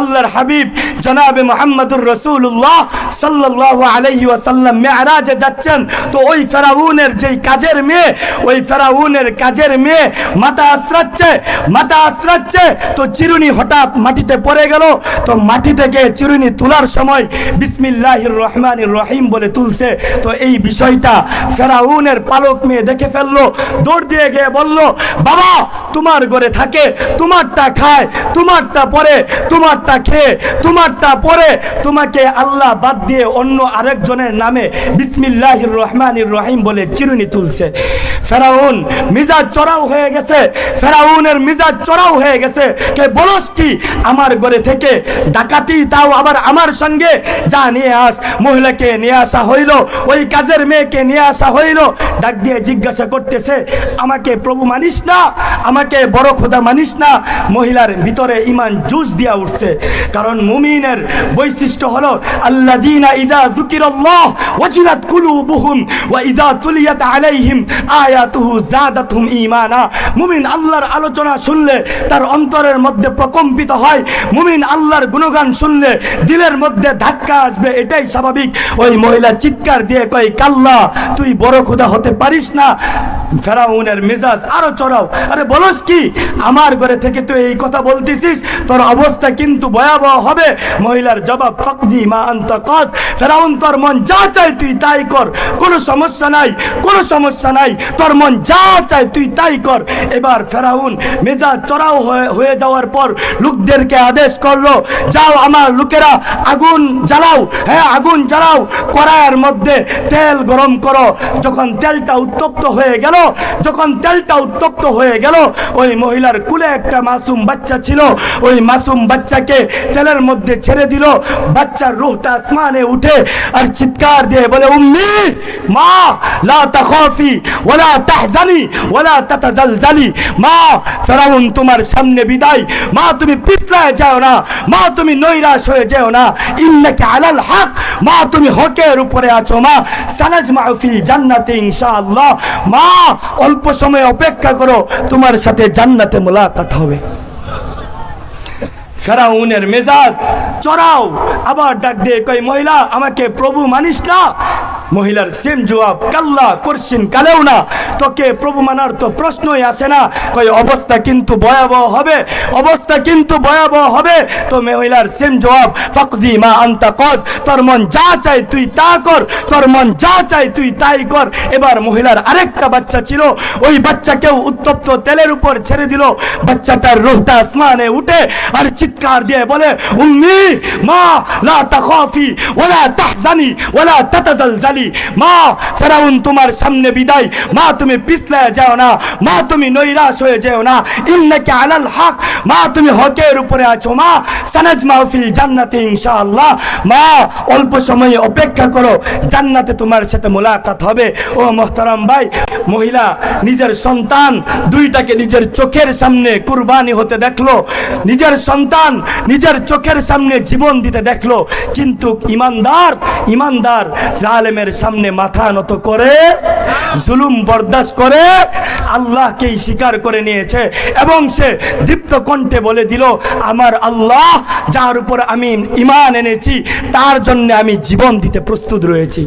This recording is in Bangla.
আল্লাহর হাবিব জনাবে মোহাম্মদুর রসুল্লাহ সাল্লাহ আলহি ওয়াসাল্লাম মেয়ারাজে যাচ্ছেন। তো ওই ফেরাউনের যেই কাজের মেয়ে, ওই ফেরাউনের কাজের মেয়ে মাথা আশ্রাচ্ছে মাথা আশ্রাচ্ছে। তো চিরুনি হঠাৎ মাটিতে পড়ে গেল। তো মাটি থেকে চিরুনি তোলার সময় বিসমিল্লাহির রহমানির রহিম বলে তুলছে। তো এই বিষয়টা ফেরাউনের পালক মেয়ে দেখে ফেলল, দৌড় দিয়ে গিয়ে বলল, বাবা, তোমার ঘরে থাকে, তোমারটা খায়, তোমারটা পরে, তোমারটা খেয়ে তোমারটা পরে তোমাকে আল্লাহ বাদ দিয়ে অন্য আরেকজনের নামে বিসমিল্লাহির রহমানির রহিম বলে চিরুনি তুলছে। ফেরাউন, মিজাজ চড়াও হয়ে গেছে। ফেরাউনের মিজাজ চড়াও হয়ে গেছে। কে বলস কি? আমার ঘরে থেকে ডাকাতি তাও আবার আমার সঙ্গে। যা নিয়ে আস, মহিলাকে নিয়ে আসা হইল, ওই কাজের মেয়েকে নিয়ে আসা হইল। ডাক দিয়ে জিজ্ঞাসা করতেছে, আমাকে প্রভু মানিস না? আমাকে বড় খোদা মানিস না? মহিলার ভিতরে ইমান জুস দিয়া উঠছে। কারণ মুমিনের বৈশিষ্ট্য হলো আল্লাযীনা ইযা যুকিরাল্লাহ ওয়াজিলাত কুলুবুহুম ওয়া ইযা তুলিয়াত আলাইহিম আয়াতুহু যাদাতহুম ঈমানা। মুমিন আল্লাহর আলোচনা শুনলে তার অন্তরের মধ্যে প্রকম্পিত হয়। মুমিন আল্লাহর গুণগান শুনলে দিলের মধ্যে ধাক্কা আসবে, এটাই স্বাভাবিক। ওই মহিলা চিৎকার দিয়ে কয়, কাল্লা, তুই বড় খোদা হতে পারিস না। ফেরাউনের মেজাজ আরও চড়াও। আরে বলস কি? আমার ঘরে থেকে তুই এই কথা বলতেছিস, তোর অবস্থা কিন্তু ভয়াবহ হবে। মহিলার জবাব ফকজি মা আন্ত কাজ। ফেরাউন তোর মন যা চাই তুই তাই কর। কোনো সমস্যা নাই, কোনো সমস্যা নাই। তোর মন যা চাই তুই তাই কর। এবার ফেরাউন মেজাজ চড়াও হয়ে যাওয়ার পর লোকদেরকে আদেশ করল, যাও আমার লোকেরা, আগুন জ্বালাও। হ্যাঁ আগুন জ্বালাও। কড়াইয়ের মধ্যে তেল গরম করো। যখন তেলটা উত্তপ্ত হয়ে গেল যখন তেলটা উত্তপ্ত হয়ে গেল, ওই মহিলার কুলে একটা মাসুম বাচ্চা ছিল। ওই মাসুম বাচ্চাকে তেলের মধ্যে ছেড়ে দিল। বাচ্চার রুহটা আসমানে উঠে আর চিৎকার দিয়ে বলে, উম্মি, মা, লা তাখাফি ওয়ালা তাহজানি ওয়ালা তাতাজালজালি। মা, ফেরাউন তোমার সামনে বিদায়। মা, তুমি পিছলায় যাও না। মা, তুমি নৈরাশ হয়ে যাও না। ইন্নাকা আলাল হক। মা, তুমি হকের উপরে আছো মা। সালাজ মাহফি জান্নাতে ইনশাআল্লাহ। মা অল্প সময় অপেক্ষা করো তোমার সাথে জান্নাতে মোলাকাত হবে। ফেরাউনের মেজাজ চড়াও। আবার ডাক দিয়ে কই মহিলা, আমাকে প্রভু মানিস না? মহিলার সেম জবাব, কাল্লা করছেন কালেও না। তোকে প্রভু মানার তো প্রশ্নই আসে না। কই অবস্থা কিন্তু ভয়াবহ হবে, অবস্থা কিন্তু ভয়াবহ হবে। তো মহিলার সেম জবাব, ফকজি মা আন্তা কজ, তোর মন যা চাই তুই তা কর, তোর মন যা চাই তুই তাই কর। এবার মহিলার আরেকটা বাচ্চা ছিল, ওই বাচ্চাকেও উত্তপ্ত তেলের উপর ছেড়ে দিল। বাচ্চাটার রুহটা আসমানে উঠে আর চিৎকার দিয়ে বলে, উম্মি মা, লা তাখাফি, ওয়ালা তাহজানি, ওয়ালা তাতাজালজালি মা, ফেরাউন তোমার সামনে বিদায়। মা, তুমি পিছলায় যাও না। মা, তুমি নৈরাশ হয়ে যাও না। ইন্নাকা আলাল হক। মা, তুমি হকের উপরে আছো মা। সানাজ মাহফিল জান্নাতে ইনশাআল্লাহ। মা, অল্প সময়ে অপেক্ষা করো। জান্নাতে তোমার সাথে মোলাকাত হবে। ও মোহতারাম ভাই, মহিলা, নিজের সন্তান দুইটাকে নিজের চোখের সামনে কুরবানি হতে দেখল। নিজের সন্তান নিজের চোখের সামনে জীবন দিতে দেখল। কিন্তু ইমানদার ইমানদার জালেমের সামনে মাথা নত করে, জুলুম বরদাস্ত করে আল্লাহকেই স্বীকার করে নিয়েছে এবং সে দীপ্ত কণ্ঠে বলে দিল, আমার আল্লাহ যার উপর আমি ইমান এনেছি, তার জন্য আমি জীবন দিতে প্রস্তুত রয়েছি।